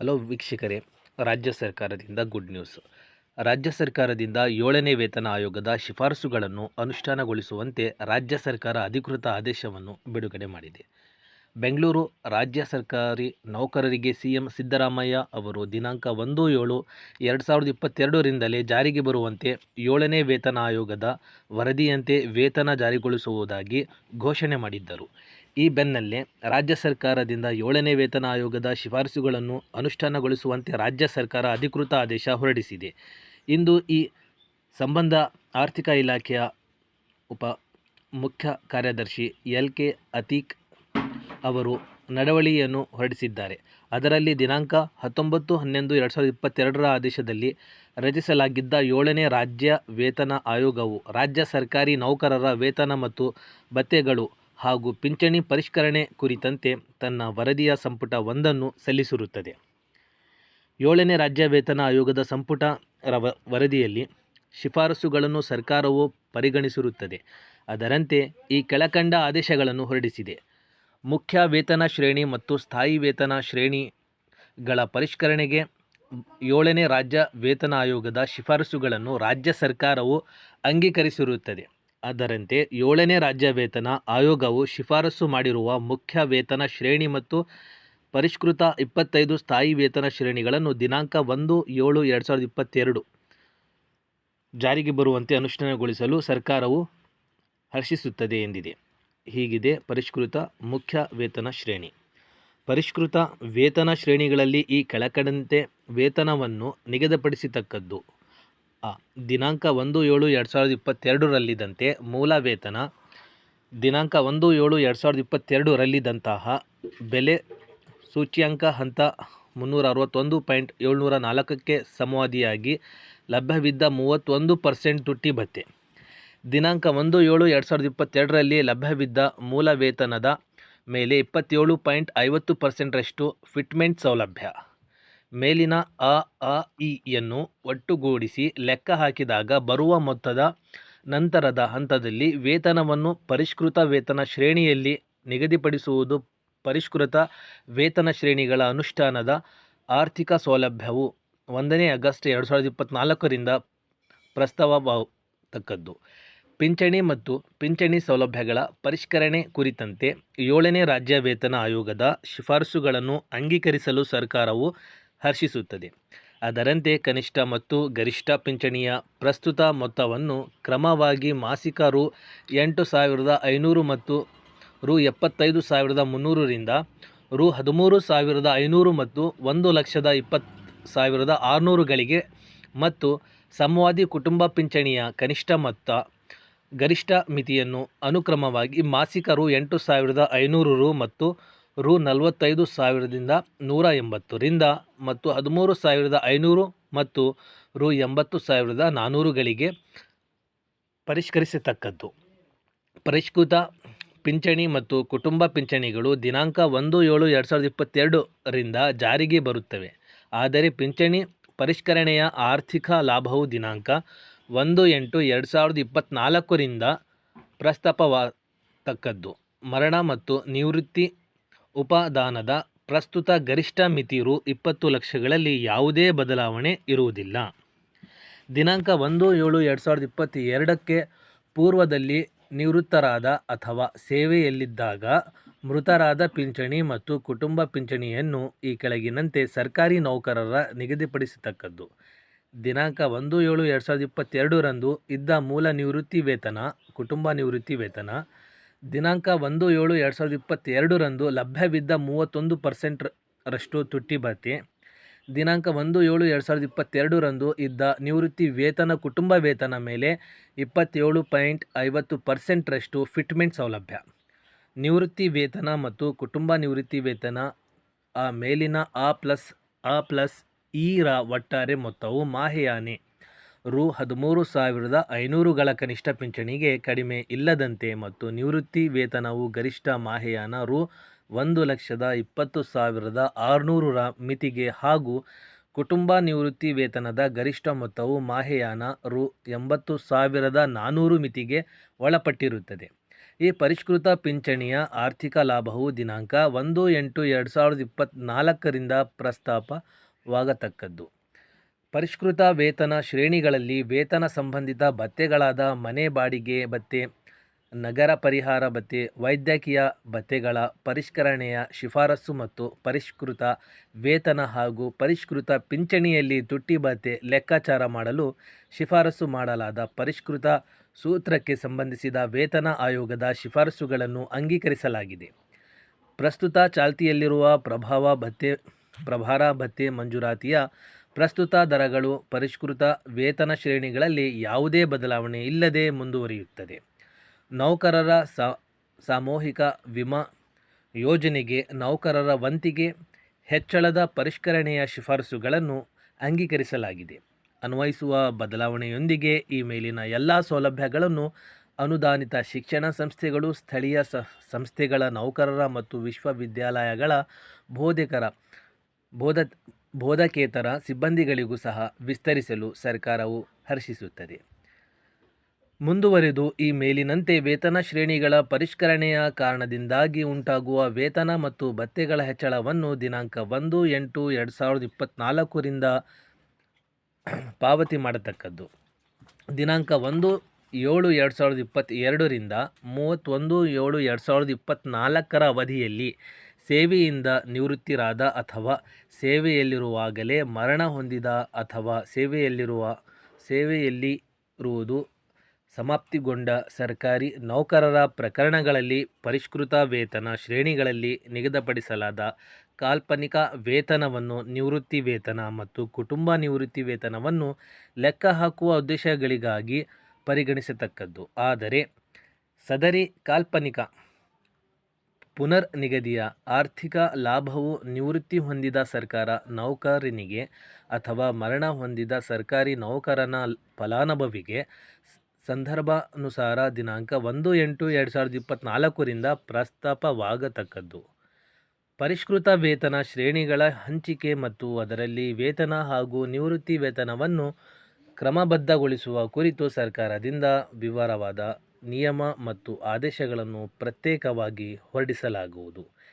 Hello ವೀಕ್ಷಕರೇ, ರಾಜ್ಯ ಸರ್ಕಾರದಿಂದ ಗುಡ್ ನ್ಯೂಸ್. ರಾಜ್ಯ ಸರ್ಕಾರದಿಂದ ಏಳನೇ ವೇತನ ಆಯೋಗದ ಶಿಫಾರಸುಗಳನ್ನು ಅನುಷ್ಠಾನಗೊಳಿಸುವಂತೆ ರಾಜ್ಯ ಸರ್ಕಾರ ಅಧಿಕೃತ ಆದೇಶವನ್ನು ಬಿಡುಗಡೆ ಮಾಡಿದೆ. ಬೆಂಗಳೂರು ರಾಜ್ಯ ಸರ್ಕಾರಿ ನೌಕರರಿಗೆ ಸಿಎಂ ಸಿದ್ದರಾಮಯ್ಯ ಅವರು ದಿನಾಂಕ ಒಂದು ಏಳು ಎರಡು ಸಾವಿರದ ಇಪ್ಪತ್ತೆರಡರಿಂದಲೇ ಜಾರಿಗೆ ಬರುವಂತೆ ಏಳನೇ ವೇತನ ಆಯೋಗದ ವರದಿಯಂತೆ ವೇತನ ಜಾರಿಗೊಳಿಸುವುದಾಗಿ ಘೋಷಣೆ ಮಾಡಿದ್ದರು. ಈ ಬೆನ್ನಲ್ಲೇ ರಾಜ್ಯ ಸರ್ಕಾರದಿಂದ ಏಳನೇ ವೇತನ ಆಯೋಗದ ಶಿಫಾರಸುಗಳನ್ನು ಅನುಷ್ಠಾನಗೊಳಿಸುವಂತೆ ರಾಜ್ಯ ಸರ್ಕಾರ ಅಧಿಕೃತ ಆದೇಶ ಹೊರಡಿಸಿದೆ. ಇಂದು ಈ ಸಂಬಂಧ ಆರ್ಥಿಕ ಇಲಾಖೆಯ ಉಪ ಮುಖ್ಯ ಕಾರ್ಯದರ್ಶಿ ಎಲ್ ಕೆ ಅತೀಕ್ ಅವರು ನಡವಳಿಯನ್ನು ಹೊರಡಿಸಿದ್ದಾರೆ. ಅದರಲ್ಲಿ ದಿನಾಂಕ ಹತ್ತೊಂಬತ್ತು ಹನ್ನೊಂದು ಎರಡು ಸಾವಿರದ ಇಪ್ಪತ್ತೆರಡರ ಆದೇಶದಲ್ಲಿ ರಚಿಸಲಾಗಿದ್ದ ಏಳನೇ ರಾಜ್ಯ ವೇತನ ಆಯೋಗವು ರಾಜ್ಯ ಸರ್ಕಾರಿ ನೌಕರರ ವೇತನ ಮತ್ತು ಭತ್ಯೆಗಳು ಹಾಗೂ ಪಿಂಚಣಿ ಪರಿಷ್ಕರಣೆ ಕುರಿತಂತೆ ತನ್ನ ವರದಿಯ ಸಂಪುಟ ಒಂದನ್ನು ಸಲ್ಲಿಸಿರುತ್ತದೆ. ಏಳನೇ ರಾಜ್ಯ ವೇತನ ಆಯೋಗದ ಸಂಪುಟ ವರದಿಯಲ್ಲಿ ಶಿಫಾರಸುಗಳನ್ನು ಸರ್ಕಾರವು ಪರಿಗಣಿಸಿರುತ್ತದೆ. ಅದರಂತೆ ಈ ಕೆಳಕಂಡ ಆದೇಶಗಳನ್ನು ಹೊರಡಿಸಿದೆ. ಮುಖ್ಯ ವೇತನ ಶ್ರೇಣಿ ಮತ್ತು ಸ್ಥಾಯಿ ವೇತನ ಶ್ರೇಣಿಗಳ ಪರಿಷ್ಕರಣೆಗೆ ಏಳನೇ ರಾಜ್ಯ ವೇತನ ಆಯೋಗದ ಶಿಫಾರಸುಗಳನ್ನು ರಾಜ್ಯ ಸರ್ಕಾರವು ಅಂಗೀಕರಿಸಿರುತ್ತದೆ. ಅದರಂತೆ ಏಳನೇ ರಾಜ್ಯ ವೇತನ ಆಯೋಗವು ಶಿಫಾರಸು ಮಾಡಿರುವ ಮುಖ್ಯ ವೇತನ ಶ್ರೇಣಿ ಮತ್ತು ಪರಿಷ್ಕೃತ ಇಪ್ಪತ್ತೈದು ಸ್ಥಾಯಿ ವೇತನ ಶ್ರೇಣಿಗಳನ್ನು ದಿನಾಂಕ ಒಂದು ಏಳು ಎರಡು ಸಾವಿರದ ಇಪ್ಪತ್ತೆರಡು ಜಾರಿಗೆ ಬರುವಂತೆ ಅನುಷ್ಠಾನಗೊಳಿಸಲು ಸರ್ಕಾರವು ಹರ್ಷಿಸುತ್ತದೆ ಎಂದಿದೆ. ಹೀಗಿದೆ ಪರಿಷ್ಕೃತ ಮುಖ್ಯ ವೇತನ ಶ್ರೇಣಿ. ಪರಿಷ್ಕೃತ ವೇತನ ಶ್ರೇಣಿಗಳಲ್ಲಿ ಈ ಕೆಳಕಡಂತೆ ವೇತನವನ್ನು ನಿಗದಿಪಡಿಸತಕ್ಕದ್ದು ಆ, ದಿನಾಂಕ ಒಂದು ಏಳು ಎರಡು ಸಾವಿರದ ಇಪ್ಪತ್ತೆರಡರಲ್ಲಿದ್ದಂತೆ ಮೂಲ ವೇತನ, ದಿನಾಂಕ ಒಂದು ಏಳು ಎರಡು ಸಾವಿರದ ಇಪ್ಪತ್ತೆರಡರಲ್ಲಿದ್ದಂತಹ ಬೆಲೆ ಸೂಚ್ಯಂಕ ಹಂತ ಮುನ್ನೂರ ಅರವತ್ತೊಂದು ಪಾಯಿಂಟ್ ಏಳ್ನೂರ ನಾಲ್ಕಕ್ಕೆ ಸಮವಾದಿಯಾಗಿ ಲಭ್ಯವಿದ್ದ ಮೂವತ್ತೊಂದು ಪರ್ಸೆಂಟ್ ತುಟ್ಟಿ ಭತ್ತೆ. ದಿನಾಂಕ ಒಂದು ಏಳು ಎರಡು ಸಾವಿರದ ಇಪ್ಪತ್ತೆರಡರಲ್ಲಿ ಲಭ್ಯವಿದ್ದ ಮೂಲ ವೇತನದ ಮೇಲೆ ಇಪ್ಪತ್ತೇಳು ಪಾಯಿಂಟ್ ಐವತ್ತು ಪರ್ಸೆಂಟ್ರಷ್ಟು ಫಿಟ್ಮೆಂಟ್ ಸೌಲಭ್ಯ. ಮೇಲಿನ ಅ ಆ ಯನ್ನು ಒಟ್ಟುಗೂಡಿಸಿ ಲೆಕ್ಕ ಹಾಕಿದಾಗ ಬರುವ ಮೊತ್ತದ ನಂತರದ ಹಂತದಲ್ಲಿ ವೇತನವನ್ನು ಪರಿಷ್ಕೃತ ವೇತನ ಶ್ರೇಣಿಯಲ್ಲಿ ನಿಗದಿಪಡಿಸುವುದು ಪರಿಷ್ಕೃತ ವೇತನ ಶ್ರೇಣಿಗಳ ಅನುಷ್ಠಾನದ ಆರ್ಥಿಕ ಸೌಲಭ್ಯವು ಒಂದನೇ ಆಗಸ್ಟ್ ಎರಡು ಸಾವಿರದ ಇಪ್ಪತ್ತ್ನಾಲ್ಕರಿಂದ ಪ್ರಸ್ತಾವತಕ್ಕದ್ದು ಪಿಂಚಣಿ ಮತ್ತು ಪಿಂಚಣಿ ಸೌಲಭ್ಯಗಳ ಪರಿಷ್ಕರಣೆ ಕುರಿತಂತೆ ಏಳನೇ ರಾಜ್ಯ ವೇತನ ಆಯೋಗದ ಶಿಫಾರಸುಗಳನ್ನು ಅಂಗೀಕರಿಸಲು ಸರ್ಕಾರವು ಹರ್ಷಿಸುತ್ತದೆ. ಅದರಂತೆ ಕನಿಷ್ಠ ಮತ್ತು ಗರಿಷ್ಠ ಪಿಂಚಣಿಯ ಪ್ರಸ್ತುತ ಮೊತ್ತವನ್ನು ಕ್ರಮವಾಗಿ ಮಾಸಿಕ ರು ಎಂಟು ಸಾವಿರದ ಐನೂರು ಮತ್ತು ರು ಎಪ್ಪತ್ತೈದು ಸಾವಿರದ ಮುನ್ನೂರರಿಂದ ರು ಹದಿಮೂರು ಸಾವಿರದ ಐನೂರು ಮತ್ತು ಒಂದು ಲಕ್ಷದ ಇಪ್ಪತ್ತು ಸಾವಿರದ ಆರುನೂರುಗಳಿಗೆ ಮತ್ತು ಸಮವಾದಿ ಕುಟುಂಬ ಪಿಂಚಣಿಯ ಕನಿಷ್ಠ ಮೊತ್ತ ಗರಿಷ್ಠ ಮಿತಿಯನ್ನು ಅನುಕ್ರಮವಾಗಿ ಮಾಸಿಕ ರು ಎಂಟು ಸಾವಿರದ ಐನೂರು ರು ಮತ್ತು ರು ನಲವತ್ತೈದು ಸಾವಿರದಿಂದ ನೂರ ಎಂಬತ್ತರಿಂದ ಮತ್ತು ಹದಿಮೂರು ಸಾವಿರದ ಐನೂರು ಮತ್ತು ರು ಎಂಬತ್ತು ಸಾವಿರದ ನಾನ್ನೂರುಗಳಿಗೆ ಪರಿಷ್ಕರಿಸತಕ್ಕದ್ದು. ಪರಿಷ್ಕೃತ ಪಿಂಚಣಿ ಮತ್ತು ಕುಟುಂಬ ಪಿಂಚಣಿಗಳು ದಿನಾಂಕ ಒಂದು ಏಳು ಎರಡು ಸಾವಿರದ ಇಪ್ಪತ್ತೆರಡರಿಂದ ಜಾರಿಗೆ ಬರುತ್ತವೆ. ಆದರೆ ಪಿಂಚಣಿ ಪರಿಷ್ಕರಣೆಯ ಆರ್ಥಿಕ ಲಾಭವು ದಿನಾಂಕ ಒಂದು ಎಂಟು ಎರಡು ಸಾವಿರದ ಇಪ್ಪತ್ತ್ನಾಲ್ಕರಿಂದ ಪ್ರಸ್ತಾಪವಾದಕ್ಕದ್ದು ಮರಣ ಮತ್ತು ನಿವೃತ್ತಿ ಉಪದಾನದ ಪ್ರಸ್ತುತ ಗರಿಷ್ಠ ಮಿತಿ ರು ಇಪ್ಪತ್ತು ಲಕ್ಷಗಳಲ್ಲಿ ಯಾವುದೇ ಬದಲಾವಣೆ ಇರುವುದಿಲ್ಲ. ದಿನಾಂಕ ಒಂದು ಏಳು ಎರಡು ಸಾವಿರದ ಇಪ್ಪತ್ತೆರಡಕ್ಕೆ ಪೂರ್ವದಲ್ಲಿ ನಿವೃತ್ತರಾದ ಅಥವಾ ಸೇವೆಯಲ್ಲಿದ್ದಾಗ ಮೃತರಾದ ಪಿಂಚಣಿ ಮತ್ತು ಕುಟುಂಬ ಪಿಂಚಣಿಯನ್ನು ಈ ಕೆಳಗಿನಂತೆ ಸರ್ಕಾರಿ ನೌಕರರ ನಿಗದಿಪಡಿಸತಕ್ಕದ್ದು. ದಿನಾಂಕ ಒಂದು ಏಳು ಎರಡು ಸಾವಿರದ ಇಪ್ಪತ್ತೆರಡರಂದು ಇದ್ದ ಮೂಲ ನಿವೃತ್ತಿ ವೇತನ ಕುಟುಂಬ ನಿವೃತ್ತಿ ವೇತನ ದಿನಾಂಕ ಒಂದು ಏಳು ಎರಡು ಸಾವಿರದ ಇಪ್ಪತ್ತೆರಡರಂದು ಲಭ್ಯವಿದ್ದ ಮೂವತ್ತೊಂದು ಪರ್ಸೆಂಟ್ ರಷ್ಟು ತುಟ್ಟಿ ಭತ್ಯೆ. ದಿನಾಂಕ ಒಂದು ಏಳು ಎರಡು ಸಾವಿರದ ಇಪ್ಪತ್ತೆರಡರಂದು ಇದ್ದ ನಿವೃತ್ತಿ ವೇತನ ಕುಟುಂಬ ವೇತನ ಮೇಲೆ ಇಪ್ಪತ್ತೇಳು ಪಾಯಿಂಟ್ ಐವತ್ತು ಪರ್ಸೆಂಟ್ರಷ್ಟು ಫಿಟ್ಮೆಂಟ್ ಸೌಲಭ್ಯ. ನಿವೃತ್ತಿ ವೇತನ ಮತ್ತು ಕುಟುಂಬ ನಿವೃತ್ತಿ ವೇತನ, ಆ ಮೇಲಿನ ಆ ಪ್ಲಸ್ ಆ ಪ್ಲಸ್ ಈರ ಒಟ್ಟಾರೆ ಮೊತ್ತವು ಮಾಹೆಯಾನೆ. ರು ಹದಿಮೂರು ಸಾವಿರದ ಐನೂರುಗಳ ಕನಿಷ್ಠ ಪಿಂಚಣಿಗೆ ಕಡಿಮೆ ಇಲ್ಲದಂತೆ ಮತ್ತು ನಿವೃತ್ತಿ ವೇತನವು ಗರಿಷ್ಠ ಮಾಹೆಯಾನ ರು ಒಂದು ಲಕ್ಷದ ಇಪ್ಪತ್ತು ಸಾವಿರದ ಆರುನೂರರ ಮಿತಿಗೆ ಹಾಗೂ ಕುಟುಂಬ ನಿವೃತ್ತಿ ವೇತನದ ಗರಿಷ್ಠ ಮೊತ್ತವು ಮಾಹೆಯಾನ ರು ಎಂಬತ್ತು ಸಾವಿರದ ನಾನ್ನೂರು ಮಿತಿಗೆ ಒಳಪಟ್ಟಿರುತ್ತದೆ. ಈ ಪರಿಷ್ಕೃತ ಪಿಂಚಣಿಯ ಆರ್ಥಿಕ ಲಾಭವು ದಿನಾಂಕ ಒಂದು ಎಂಟು ಎರಡು ಸಾವಿರದ ಇಪ್ಪತ್ತ್ನಾಲ್ಕರಿಂದ ಪ್ರಸ್ತಾಪವಾಗತಕ್ಕದ್ದು. ಪರಿಷ್ಕೃತ ವೇತನ ಶ್ರೇಣಿಗಳಲ್ಲಿ ವೇತನ ಸಂಬಂಧಿತ ಭತ್ಯೆಗಳಾದ ಮನೆ ಬಾಡಿಗೆ ಭತ್ಯೆ ನಗರ ಪರಿಹಾರ ಭತ್ಯೆ ವೈದ್ಯಕೀಯ ಭತ್ಯೆಗಳ ಪರಿಷ್ಕರಣೆಯ ಶಿಫಾರಸು ಮತ್ತು ಪರಿಷ್ಕೃತ ವೇತನ ಹಾಗೂ ಪರಿಷ್ಕೃತ ಪಿಂಚಣಿಯಲ್ಲಿ ತುಟ್ಟಿ ಭತ್ಯೆ ಲೆಕ್ಕಾಚಾರ ಮಾಡಲು ಶಿಫಾರಸು ಮಾಡಲಾದ ಪರಿಷ್ಕೃತ ಸೂತ್ರಕ್ಕೆ ಸಂಬಂಧಿಸಿದ ವೇತನ ಆಯೋಗದ ಶಿಫಾರಸುಗಳನ್ನು ಅಂಗೀಕರಿಸಲಾಗಿದೆ. ಪ್ರಸ್ತುತ ಚಾಲ್ತಿಯಲ್ಲಿರುವ ಪ್ರಭಾವ ಭತ್ಯೆ ಪ್ರಭಾರ ಭತ್ಯೆ ಮಂಜೂರಾತಿಯ ಪ್ರಸ್ತುತ ದರಗಳು ಪರಿಷ್ಕೃತ ವೇತನ ಶ್ರೇಣಿಗಳಲ್ಲಿ ಯಾವುದೇ ಬದಲಾವಣೆ ಇಲ್ಲದೆ ಮುಂದುವರಿಯುತ್ತದೆ. ನೌಕರರ ಸಾಮೂಹಿಕ ವಿಮಾ ಯೋಜನೆಗೆ ನೌಕರರ ವಂತಿಗೆ ಹೆಚ್ಚಳದ ಪರಿಷ್ಕರಣೆಯ ಶಿಫಾರಸುಗಳನ್ನು ಅಂಗೀಕರಿಸಲಾಗಿದೆ. ಅನ್ವಯಿಸುವ ಬದಲಾವಣೆಯೊಂದಿಗೆ ಈ ಮೇಲಿನ ಎಲ್ಲ ಸೌಲಭ್ಯಗಳನ್ನು ಅನುದಾನಿತ ಶಿಕ್ಷಣ ಸಂಸ್ಥೆಗಳು, ಸ್ಥಳೀಯ ಸಂಸ್ಥೆಗಳ ನೌಕರರ ಮತ್ತು ವಿಶ್ವವಿದ್ಯಾಲಯಗಳ ಬೋಧಕರ, ಬೋಧ ಬೋಧಕೇತರ ಸಿಬ್ಬಂದಿಗಳಿಗೂ ಸಹ ವಿಸ್ತರಿಸಲು ಸರ್ಕಾರವು ಹರ್ಷಿಸುತ್ತದೆ. ಮುಂದುವರೆದು ಈ ಮೇಲಿನಂತೆ ವೇತನ ಶ್ರೇಣಿಗಳ ಪರಿಷ್ಕರಣೆಯ ಕಾರಣದಿಂದಾಗಿ ಉಂಟಾಗುವ ವೇತನ ಮತ್ತು ಭತ್ಯೆಗಳ ಹೆಚ್ಚಳವನ್ನು ದಿನಾಂಕ ಒಂದು ಎಂಟು ಎರಡು ಸಾವಿರದ ಇಪ್ಪತ್ತ್ನಾಲ್ಕರಿಂದ ಪಾವತಿ ಮಾಡತಕ್ಕದ್ದು. ದಿನಾಂಕ ಒಂದು ಏಳು ಎರಡು ಸಾವಿರದ ಇಪ್ಪತ್ತೆರಡರಿಂದ ಮೂವತ್ತೊಂದು ಏಳು ಎರಡು ಸಾವಿರದ ಇಪ್ಪತ್ತ್ನಾಲ್ಕರ ಅವಧಿಯಲ್ಲಿ ಸೇವೆಯಿಂದ ನಿವೃತ್ತಿರಾದ ಅಥವಾ ಸೇವೆಯಲ್ಲಿರುವಾಗಲೇ ಮರಣ ಹೊಂದಿದ ಅಥವಾ ಸೇವೆಯಲ್ಲಿರುವ, ಸೇವೆಯಲ್ಲಿರುವುದು ಸಮಾಪ್ತಿಗೊಂಡ ಸರ್ಕಾರಿ ನೌಕರರ ಪ್ರಕರಣಗಳಲ್ಲಿ ಪರಿಷ್ಕೃತ ವೇತನ ಶ್ರೇಣಿಗಳಲ್ಲಿ ನಿಗದಿಪಡಿಸಲಾದ ಕಾಲ್ಪನಿಕ ವೇತನವನ್ನು ನಿವೃತ್ತಿ ವೇತನ ಮತ್ತು ಕುಟುಂಬ ನಿವೃತ್ತಿ ವೇತನವನ್ನು ಲೆಕ್ಕಹಾಕುವ ಉದ್ದೇಶಗಳಿಗಾಗಿ ಪರಿಗಣಿಸತಕ್ಕದ್ದು. ಆದರೆ ಸದರಿ ಕಾಲ್ಪನಿಕ ಪುನರ್ ನಿಗದಿಯ ಆರ್ಥಿಕ ಲಾಭವು ನಿವೃತ್ತಿ ಹೊಂದಿದ ಸರ್ಕಾರ ನೌಕರನಿಗೆ ಅಥವಾ ಮರಣ ಹೊಂದಿದ ಸರ್ಕಾರಿ ನೌಕರನ ಫಲಾನುಭವಿಗೆ ಸಂದರ್ಭಾನುಸಾರ ದಿನಾಂಕ ಒಂದು ಎಂಟು ಎರಡು ಸಾವಿರದ ಇಪ್ಪತ್ತ್ನಾಲ್ಕರಿಂದ ಪ್ರಸ್ತಾಪವಾಗತಕ್ಕದ್ದು. ಪರಿಷ್ಕೃತ ವೇತನ ಶ್ರೇಣಿಗಳ ಹಂಚಿಕೆ ಮತ್ತು ಅದರಲ್ಲಿ ವೇತನ ಹಾಗೂ ನಿವೃತ್ತಿ ವೇತನವನ್ನು ಕ್ರಮಬದ್ಧಗೊಳಿಸುವ ಕುರಿತು ಸರ್ಕಾರದಿಂದ ವಿವರವಾದ ನಿಯಮ ಮತ್ತು ಆದೇಶಗಳನ್ನು ಪ್ರತ್ಯೇಕವಾಗಿ ಹೊರಡಿಸಲಾಗುವುದು.